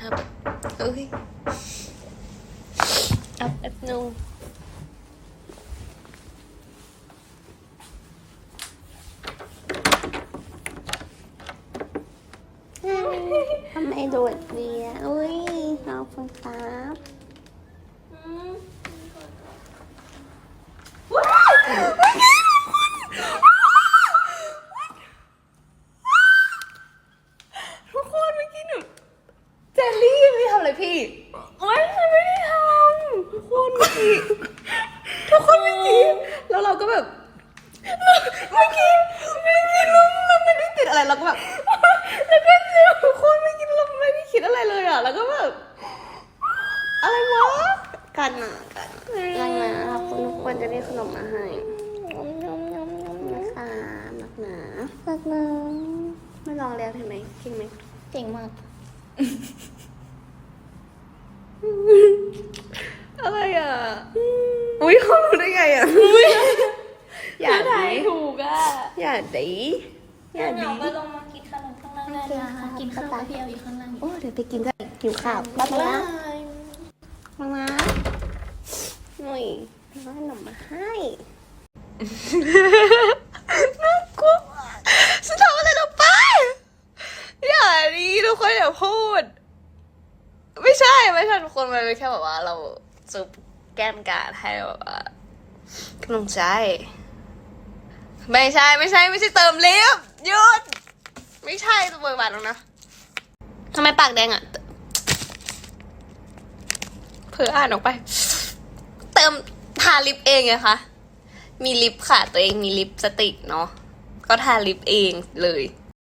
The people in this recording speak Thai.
ครับเอ้ยอัพแอปนูทำไมโดดเดียอุ้ยเอาฟังครับ ทุกคนเมื่อกี้หนูเจลลี่ ไม่ทำอะไรพี่โอ๊ยฉันไม่ได้ทำทุกคนเมื่อกี้ทุกคนเมื่อกี้แล้วเราก็แบบเมื่อกี้เมื่อกี้เราเราไม่ได้ติดอะไรเราก็แบบแล้วก็เจอทุกคนเมื่อกี้เราไม่ได้คิดอะไรเลยอะแล้วก็แบบอะไรวะกันนะกันรักนะขอบคุณทุกคนจะได้ขนมมาให้นะคะรักนะรักนะไม่ลองเรียนเห็นไหมจริงไหมเก่งมาก อะไรอะ อุ้ยเขารู้ได้ไงอะอย่าถ่าดียถูกอะอย่าดีอย่าเดี๋ดียวมาลงมากินขนมข้างล่างได้นะคะกินข้าวกับพี่เอาอยู่ข้างล่างโอ้เดี๋ยวไปกินก็หิวข้าวแป๊บนึงนะมามาหน่อยเอาขนมมาให้น่ากลัวมากฉันทำอะไรลงไป อย่าดีทุกคนอย่าพูด ไม่ใช่ไม่ใช่ทุกคนมันเป็นแค่แบบว่าเรา ซุปแก้มการดให้แบบว่ากำลังใจ ไม่ใช่ไม่ใช่ไม่ใช่เติมลิฟหยุด ไม่ใช่ตัวเบิกบานแล้วนะทำไมปากแดงอะเพื่ออ่านออกไป เติมทาลิปเองไงคะมีลิปค่ะ ตัวเองมีลิปสติกเนาะก็ทาลิปเองเลย